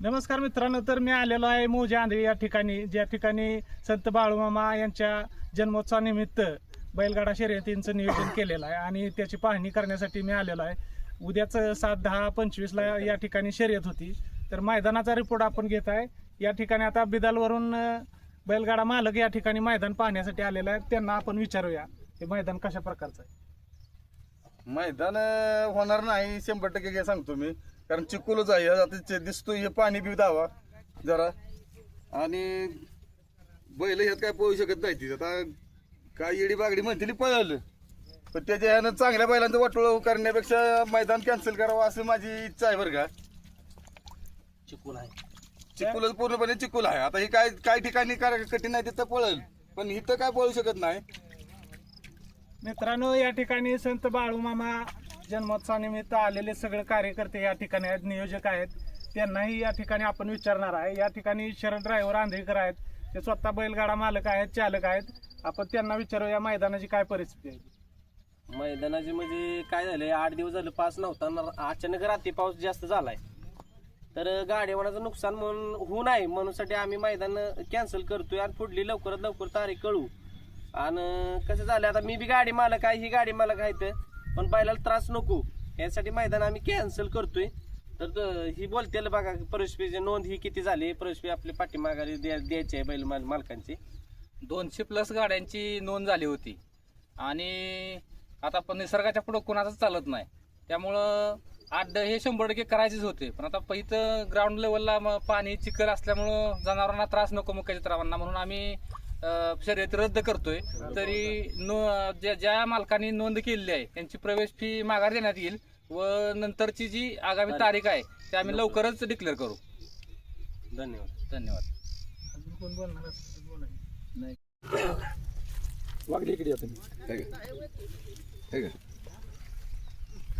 नमस्कार मित्रांनो तर मी आलेलो आहे मोजे आंधळी या ठिकाणी ज्या ठिकाणी संत बाळूमामा यांच्या जन्मोत्सवानिमित्त बैलगाडा शर्यतींचं नियोजन केलेलं आहे आणि त्याची पाहणी करण्यासाठी मी आलेलो आहे. उद्याच सात दहा पंचवीसला या ठिकाणी शर्यत होती. तर मैदानाचा रिपोर्ट आपण घेत आहे. या ठिकाणी आता बिदालवरून बैलगाडा मालक या ठिकाणी मैदान पाहण्यासाठी आलेला आहे. त्यांना आपण विचारूया हे मैदान कशा प्रकारचं आहे? मैदान अं, होणार नाही शंभर टक्के काय सांगतो मी. कारण चिकोलच आहे आता ते दिसतो हे पाणी बी दावा जरा. आणि बैल ह्यात काय पळू शकत नाही ती आता काय येडी बागडी म्हणतील पळलं. पण त्याच्या ह्यानं चांगल्या बैलांचं वाटोळ करण्यापेक्षा मैदान कॅन्सल करावं असं माझी इच्छा आहे बरं का. चिकून आहे. चिकोलच पूर्णपणे चिकोल आहे. आता हे काय काय ठिकाणी काय कठीण आहे तिथं पळल. पण इथं काय पळू शकत नाही. मित्रांनो या ठिकाणी संत बाळूमामा जन्मोत्सवानिमित्त आलेले सगळे कार्यकर्ते या ठिकाणी आहेत नियोजक आहेत. त्यांनाही या ठिकाणी आपण विचारणार आहे. या ठिकाणी शरद ड्रायव्हर आंधळीकर आहेत ते स्वतः बैलगाडा मालक आहेत चालक आहेत. आपण त्यांना विचारू या मैदानाची काय परिस्थिती आहे? मैदानाची म्हणजे काय झालं आठ दिवस झालं पास नव्हता अचानक रात्री पाऊस जास्त झालाय. तर गाडीवानाचं नुकसान म्हणून होऊ नये म्हणूनसाठी आम्ही मैदान कॅन्सल करतोय आणि पुढली लवकरात लवकर तारीख कळू आणि कसं झालं आता मी बी गाडी मालक आहे ही गाडी मालक आहे तर पण बैलाला त्रास नको. यासाठी मैदान आम्ही कॅन्सल करतोय. तर त- ही बोलतेल बघा परशपीची नोंद ही किती झाली? परशपी आपली पाठीमागारी द्या- द्यायची आहे बैल माल- मालकांची. दोनशे प्लस गाड्यांची नोंद झाली होती. आणि आता पण निसर्गाच्या पुढं कुणाचंच चालत नाही. त्यामुळं आड्ड हे शंभर टक्के करायचेच होते. पण आता प- इथं ग्राउंड लेवलला मग पाणी चिखल असल्यामुळं जनावरांना त्रास नको मुख्य त्रावांना. म्हणून आम्ही शर्यत रद्द करतोय. तरी नो ज्या ज्या मालकांनी नोंद केलेली आहे त्यांची प्रवेश फी माघार देण्यात येईल व नंतरची जी आगामी तारीख. आहे ती आम्ही लवकरच डिक्लेअर करू. धन्यवाद. धन्यवाद. अजून कोण बोलणार असेल तर बोला.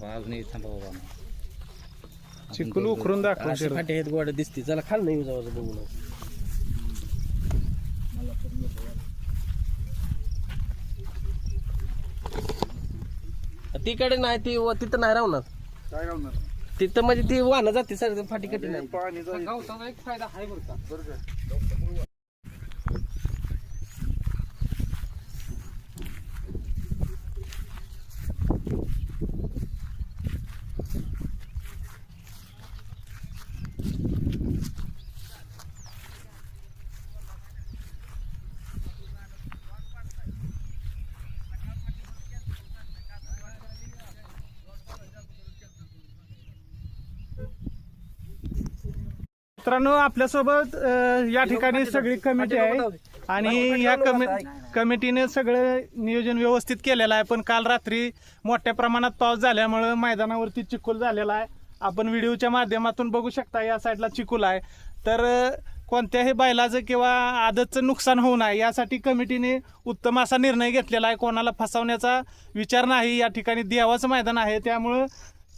थांबा अजून एक थांबा बाबा चिखल उकरून दाखव अशी शरद. फाटे आहेत गोड दिसते. चला खाल नाही जाऊ बघू ना तिकडे नाही ती व तिथं नाही राहणार. काय तिथं म्हणजे ती वाहन जाते सर फाटी कटी नाही. पाणी जाईल. गावचा एक फायदा आहे बरं का. बरं का? मित्रांनो आपल्यासोबत या ठिकाणी सगळी कमिटी आहे आणि या कमि कमिटीने सगळं नियोजन व्यवस्थित केलेलं आहे. पण काल रात्री मोठ्या प्रमाणात पाऊस झाल्यामुळं मैदानावरती चिखल झालेला आहे. आपण व्हिडिओच्या माध्यमातून बघू शकता या साईडला चिखल आहे. तर कोणत्याही बैलाचं किंवा आदतचं नुकसान होऊ नये यासाठी कमिटीने उत्तम असा निर्णय घेतलेला आहे. कोणाला फसवण्याचा विचार नाही या ठिकाणी देवाचं मैदान आहे. त्यामुळं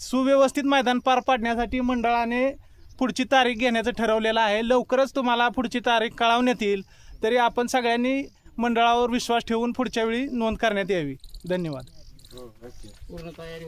सुव्यवस्थित मैदान पार पाडण्यासाठी मंडळाने पुढची तारीख घेण्याचं ठरवलेलं आहे. लवकरच तुम्हाला पुढची तारीख कळवण्यात येईल तरी आपण सगळ्यांनी मंडळावर विश्वास ठेवून पुढच्या वेळी नोंद करण्यात यावी. धन्यवाद. पूर्ण तयारी